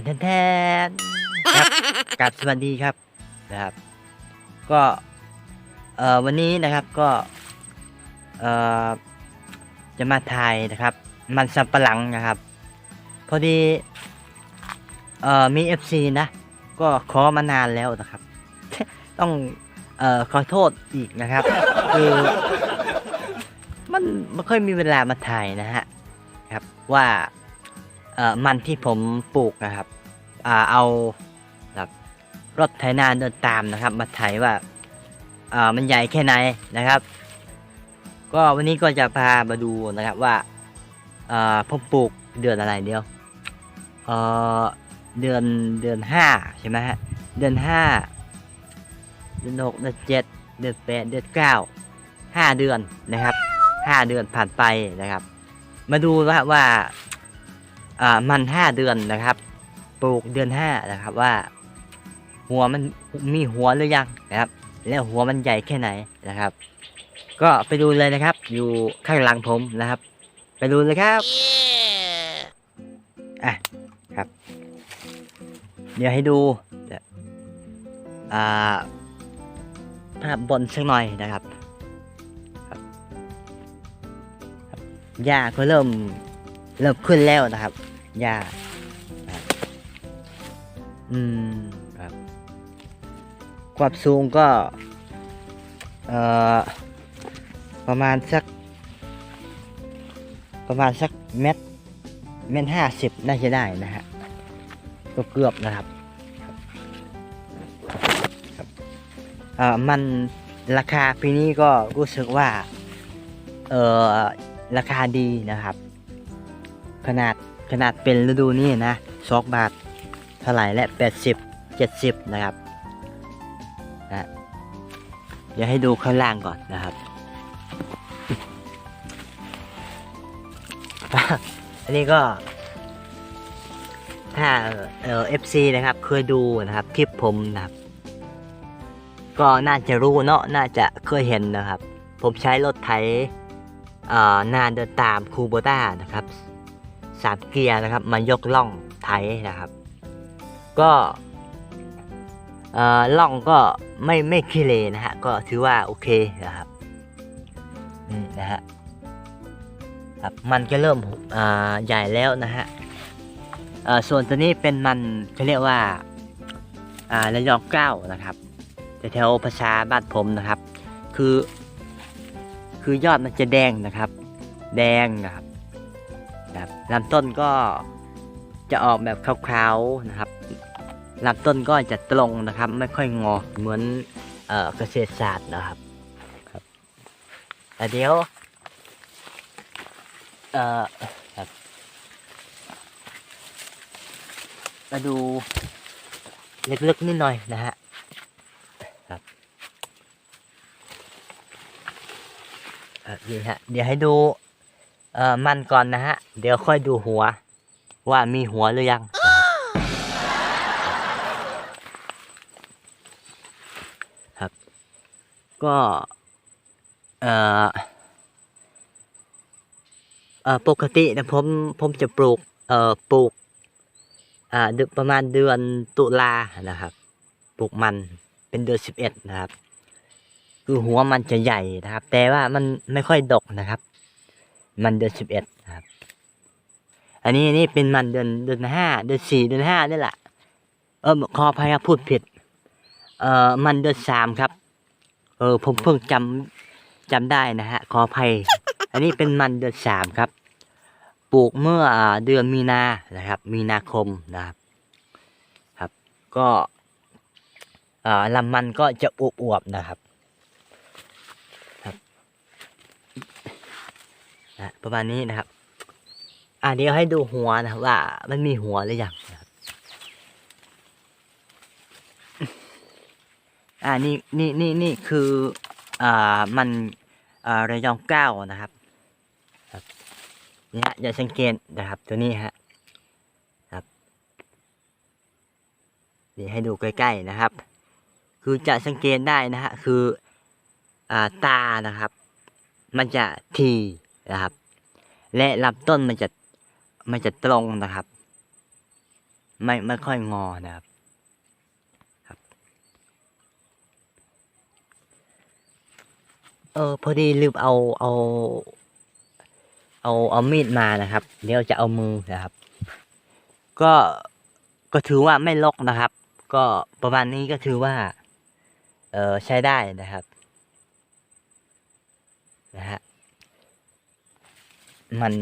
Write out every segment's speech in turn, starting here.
นแทนแทนครับกับสวัสดีครับนะครับ ก็เอ่อวันนี้นะครับก็เอ่อจะมาถ่ายนะครับ มันสับปะหลังนะครับ พอดีเอ่อมี FC นะ ก็ขอมานานแล้วนะครับ ต้องเอ่อขอโทษอีกนะครับคือมันไม่ค่อยมีเวลามาถ่ายนะฮะครับว่า เอ่อมันที่ผมปลูกนะครับอ่าเอาแบบรถไถนาเดินตามนะครับ มาไถว่าอ่ามันใหญ่แค่ไหนนะครับ ก็วันนี้ก็จะพามาดูนะครับว่าอ่าผมปลูกเดือนอะไรเดียวเอ่อเดือนเดือนห้าใช่ไหมฮะเดือนห้าเดือนหกเดือนเจ็ดเดือนแปดเดือนเก้าห้าเดือนนะครับห้าเดือนผ่านไปนะครับ มาดูว่าว่าอ่า มันห้าเดือนนะครับ ปลูกเดือนห้านะครับว่า หัวมันมีหัวหรือยังนะครับ แล้วหัวมันใหญ่แค่ไหนนะครับ ก็ไปดูเลยนะครับ อยู่ข้างหลังผมนะครับ ไปดูเลยครับอะครับ เดี๋ยวให้ดูอ่าภาพบนสักหน่อยนะครับครับครับหญ้าก็เริ่ม เริ่มขึ้นแล้วนะครับหญ้าครับอืมครับความสูงก็เอ่อประมาณสัก ประมาณสักเม็ดเม็ดห้าสิบน่าจะได้นะฮะก็เกือบนะครับครับเอ่อมันราคาปีนี้ก็รู้สึกว่า เอ่อราคาดีนะครับ ขนาดขนาดเป็นฤดูนี้นะสองบาทเท่าไหร่และแปดสิบเจ็ดสิบนะครับนะเดี๋ยวให้ดูข้างล่างก่อนนะครับอันนี้ก็ ถ้าเอ่อฟซีนะครับเคยดูนะครับคลิปผมนะครับ ก็น่าจะรู้เนาะน่าจะเคยเห็นนะครับ ผมใช้รถไถเอ่อนานเดินตามคูโบต้านะครับ สามเกียร์นะครับ มายกล่องไถนะครับ ก็เออล่องก็ไม่ไม่ขี้เลนะฮะ ก็ถือว่าโอเคนะครับอืมนะฮะครับมันก็เริ่มใหญ่แล้วนะฮะส่วนตัวนี้เป็นมันเขาเรียกว่าอ่าระยองเก้านะครับแถวภาษาบ้านผมนะครับ คือ คือยอดมันจะแดงนะครับ แดงนะครับ นะครับลำต้นก็จะออกแบบขาวๆนะครับลำต้นก็จะตรงนะครับ ไม่ค่อยงอเหมือนเอ่อเกษตรศาสตร์นะครับครับแต่เดี๋ยวเอ่อครับมาดูลึกๆนิดหน่อยนะฮะครับอะนี่ฮะเดี๋ยวให้ดู เอ่อมันก่อนนะฮะ เดี๋ยวค่อยดูหัว ว่ามีหัวหรือยัง ครับ ก็เอ่อเอ่อปกตินะผมผมจะปลูกเอ่อปลูกอ่าประมาณเดือนตุลานะครับ ปลูกมันเป็นเดือนสิบเอ็ดนะครับ คือหัวมันจะใหญ่นะครับ แต่ว่ามันไม่ค่อยดกนะครับ มันเดือนสิบเอ็ดครับ อันนี้นนี้เป็นมันเดือนเดือนห้าเดือนสี่เดือนห้านี่แหละเออขออภัยครับพูดผิด เอ่อมันเดือนสามครับ เออ ผมเพิ่งจำจำได้นะฮะขออภัย อันนี้เป็นมันเดือนสามครับ ปลูกเมื่อเดือนมีนานะครับ มีนาคมนะครับ ครับ ก็อ่าลำมันก็จะอวบๆนะครับ นะประมาณนี้นะครับ อ่าเดี๋ยวให้ดูหัวนะครับว่ามันมีหัวหรือยังนะครับอ่านี่นี่นี่นี่คืออ่ามันอ่าระยองเก้านะครับนี่ฮะอย่าสังเกตนะครับตัวนี้ฮะครับนี่ให้ดูใกล้ๆนะครับ คือจะสังเกตได้นะฮะคืออ่าตานะครับ มันจะที นะครับ และลำต้นมันจะมันจะตรงนะครับ ไม่ไม่ค่อยงอนะครับครับ เออพอดีลืมเอาเอา เอาเอามีดมานะครับ เดี๋ยวจะเอามือนะครับ ก็ก็ถือว่าไม่ลกนะครับ ก็ประมาณนี้ก็ถือว่า เออใช้ได้นะครับนะฮะ มัน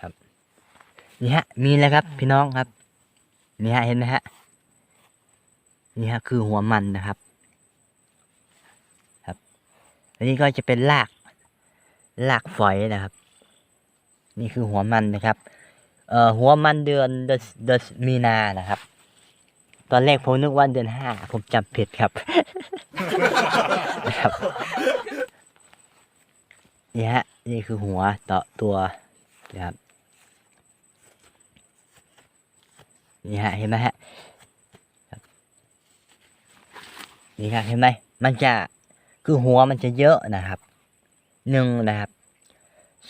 ครับนี่ฮะ มีแล้วครับ พี่น้องครับนี่ฮะเห็นไหมฮะนี่ฮะคือหัวมันนะครับ ครับอันนี้ก็จะเป็นรากรากฝอยนะครับ นี่คือหัวมันนะครับ เอ่อหัวมันเดือนเดือนเดือนมีนานะครับ ตอนแรกผมนึกว่าเดือนห้าผมจำผิดครับนะครับ นี่ฮะ นี่คือหัวต่อตัวนะครับนี่ฮะเห็นไหมฮะนี่ครับเห็นไหมมันจะคือหัวมันจะเยอะนะครับหนึ่งนะครับ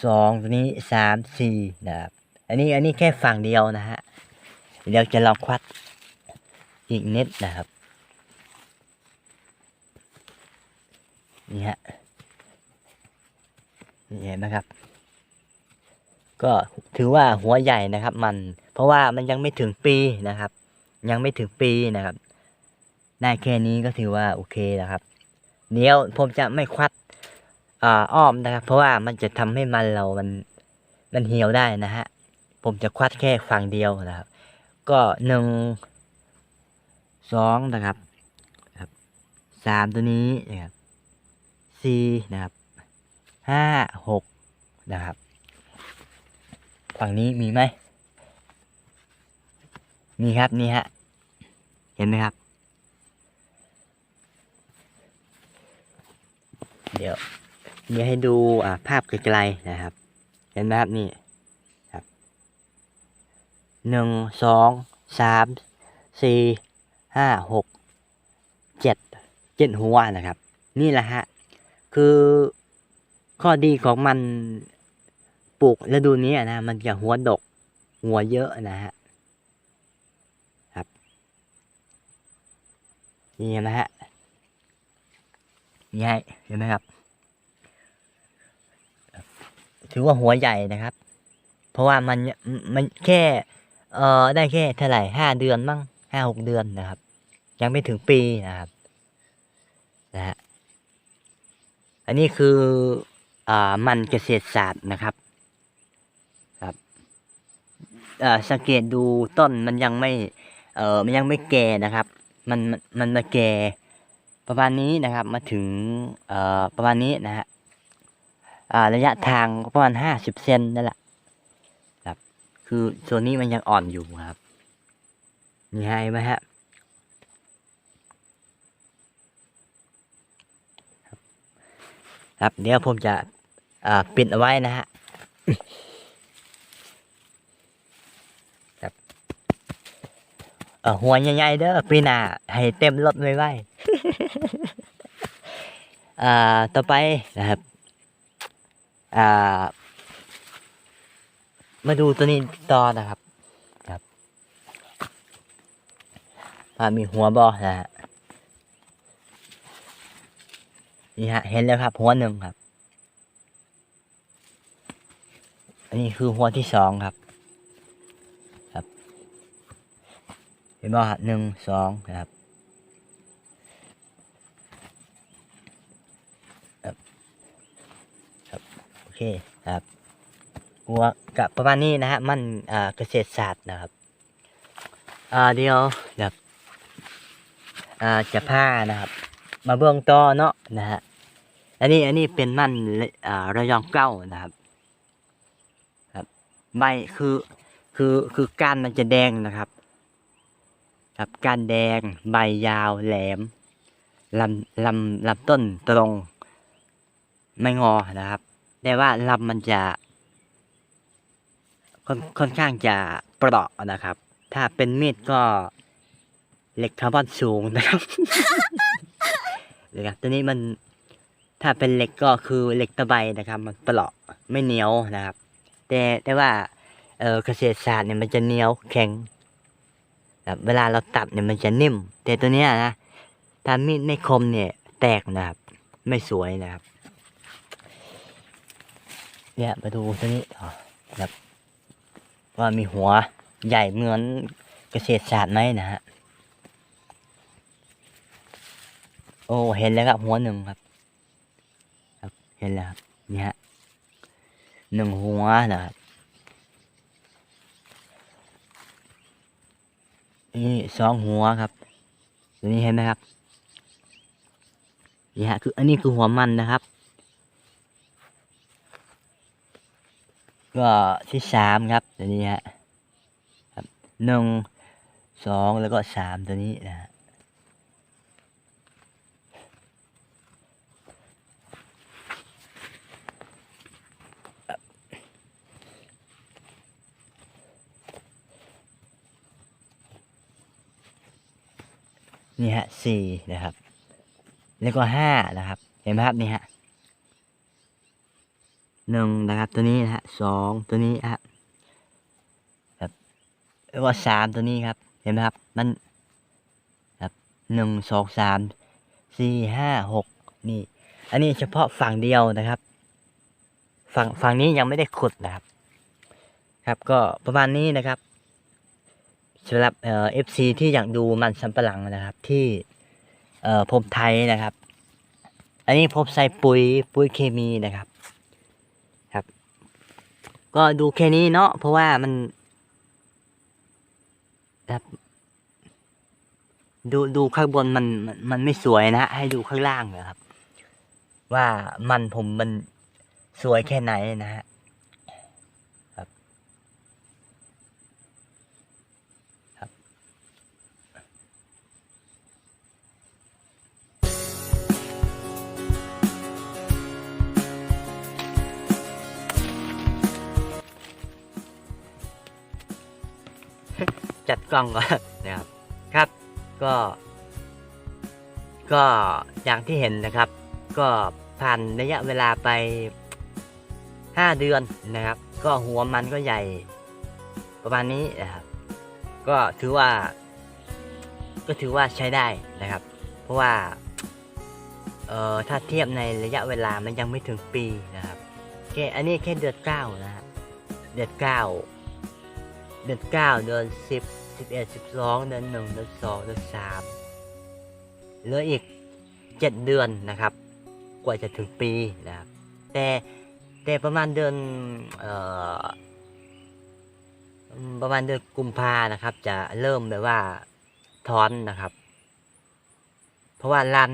สองตัวนี้สามสี่นะครับ อันนี้อันนี้แค่ฝั่งเดียวนะฮะเดี๋ยวจะลองควัดอีกนิดนะครับนี่ฮะ เห็นไหมครับ ก็ถือว่าหัวใหญ่นะครับ มัน เพราะว่ามันยังไม่ถึงปีนะครับ ยังไม่ถึงปีนะครับได้แค่นี้ก็ถือว่าโอเคนะครับ เดี๋ยวผมจะไม่ควัดอ้อมนะครับ เพราะว่ามันจะทำให้มันเรามันมันเหี่ยวได้นะฮะผมจะควัดแค่ฝั่งเดียวนะครับ ก็หนึ่งสองนะครับครับสามตัวนี้นะครับสี่นะครับ ห้าหกนะครับ ฝั่งนี้มีไหมมีครับนี่ฮะ เห็นไหมครับ เดี๋ยวเดี๋ยวให้ดูอ่าภาพไกลๆนะครับ เห็นไหมครับนี่ครับหนึ่งสองสามสี่ห้าหกเจ็ดเจ็ดหัวนะครับ นี่แหละฮะ คือ ข้อดีของมันปลูกฤดูนี้นะ มันจะหัวดก หัวเยอะนะฮะครับนี่เห็นไหมฮะนี่ให้เห็นไหมครับ ถือว่าหัวใหญ่นะครับ เพราะว่ามันมันแค่เอ่อได้แค่เท่าไหร่ห้าเดือนมั้งห้าหกเดือนนะครับ ยังไม่ถึงปีนะครับนะฮะอันนี้คือ มันเกษตรศาสตร์นะครับครับสังเกตดูต้นมันยังไม่เอ่อมันยังไม่แก่นะครับ มันมันมาแก่ประมาณนี้นะครับมาถึงเอ่อประมาณนี้นะฮะอ่าระยะทางประมาณห้าสิบเซนนั่นแหละครับ คือส่วนนี้มันยังอ่อนอยู่ครับนี่ให้ไหมฮะ ครับ ครับ เดี๋ยวผมจะปิดเอาไว้นะฮะครับหัวใหญ่ๆเด้อปีหน้าให้เต็มรถไว้ไว้ต่อไปนะครับมาดูตัวนี้ต่อนะครับ ครับมีหัวบอนะฮะ นี่ฮะ เห็นแล้วครับ หัวหนึ่งครับ อันนี้คือหัวที่สองครับ ครับ เห็นบ่ครับหนึ่งสองนะครับครับครับโอเคครับหัวกับประมาณนี้นะฮะมันอ่าเกษตรศาสตร์นะครับอ่าเดี๋ยวแบบอ่าจะผ้านะครับ มาเบื้องต่อเนาะนะฮะอันนี้อันนี้เป็นมันระยองเก้านะครับครับใบคือคือคือก้านมันจะแดงนะครับ ครับก้านแดงใบยาวแหลมลำลำลำต้นตรง ไม่งอนะครับ แต่ว่าลำมันจะค่อนค่อนข้างจะเปราะนะครับ ถ้าเป็นมีดก็เหล็กคาร์บอนสูงนะครับ นะครับตัวนี้มันถ้าเป็นเหล็กก็คือเหล็กตะไบนะครับ มันเปราะไม่เหนียวนะครับ แต่แต่ว่าเออเกษตรศาสตร์เนี่ยมันจะเหนียวแข็งแบบเวลาเราตัดเนี่ยมันจะนิ่ม แต่ตัวเนี้ยนะถ้ามีดไม่คมเนี่ย แตกนะครับ ไม่สวยนะครับ เนี่ยมาดูตัวนี้อ๋อแบบว่ามีหัวใหญ่เหมือนเกษตรศาสตร์ไหมนะฮะ โอ้เห็นแล้วครับหัวหนึ่งครับ ครับเห็นแล้วครับนี่ฮะหนึ่งหัวนะครับนี่สองหัวครับตัวนี้เห็นไหมครับนี่ฮะคืออันนี้คือหัวมันนะครับ ก็ที่สามครับตัวนี้ฮะครับหนึ่งสองแล้วก็สามตัวนี้นะฮะ นี่ฮะสี่นะครับ แล้วก็ห้านะครับ เห็นไหมครับนี่ฮะหนึ่งนะครับตัวนี้นะฮะสองตัวนี้ฮะครับแล้วก็สามตัวนี้ครับ เห็นไหมครับมันครับหนึ่งสองสามสี่ห้าหกนี่ อันนี้เฉพาะฝั่งเดียวนะครับ ฝั่งฝั่งนี้ยังไม่ได้ขุดนะครับ ครับก็ประมาณนี้นะครับ สำหรับเอ่อฟซีที่อยากดูมันสำปะหลังนะครับที่เอ่อผมไทยนะครับ อันนี้ผมใส่ปุ๋ยปุ๋ยเคมีนะครับครับ ก็ดูแค่นี้เนาะเพราะว่ามันครับดูดูข้างบนมันมันมันไม่สวยนะให้ดูข้างล่างนะครับ ว่ามันผมมันสวยแค่ไหนนะฮะ กล้องก่อนนะครับครับ ก็ ก็อย่างที่เห็นนะครับ ก็ผ่านระยะเวลาไปห้าเดือนนะครับ ก็หัวมันก็ใหญ่ ประมาณนี้นะครับก็ถือว่า ก็ถือว่าใช้ได้นะครับ เพราะว่าเอ่อถ้าเทียบในระยะเวลามันยังไม่ถึงปีนะครับแค่อันนี้แค่เดือนเก้านะฮะเดือนเก้าเดือนเก้าเดือนสิบ สิบเอ็ดสิบสองเดือนหนึ่งเดือนสองเดือนสามเหลืออีกเจ็ดเดือนนะครับ กว่าจะถึงปีนะครับแต่แต่ประมาณเดือนเอ่อประมาณเดือนกุมภานะครับ จะเริ่มแบบว่าถอนนะครับ เพราะว่าร้าน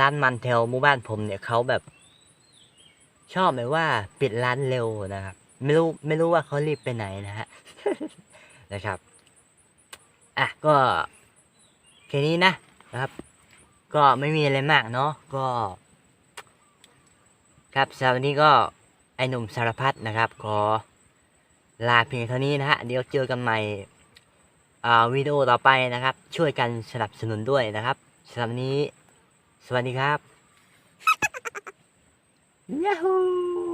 ร้านมันแถวหมู่บ้านผมเนี่ยเขาแบบ ชอบแบบว่าปิดร้านเร็วนะครับ ไม่รู้ไม่รู้ว่าเขารีบไปไหนนะฮะนะครับ อะก็แค่นี้นะนะครับ ก็ไม่มีอะไรมากเนาะก็ ครับสำหรับวันนี้ก็ไอหนุ่มสารพัดนะครับ ขอลาเพียงเท่านี้นะฮะเดี๋ยวเจอกันใหม่อ่าวิดีโอต่อไปนะครับ ช่วยกันสนับสนุนด้วยนะครับสำหรับวันนี้ สวัสดีครับยาฮู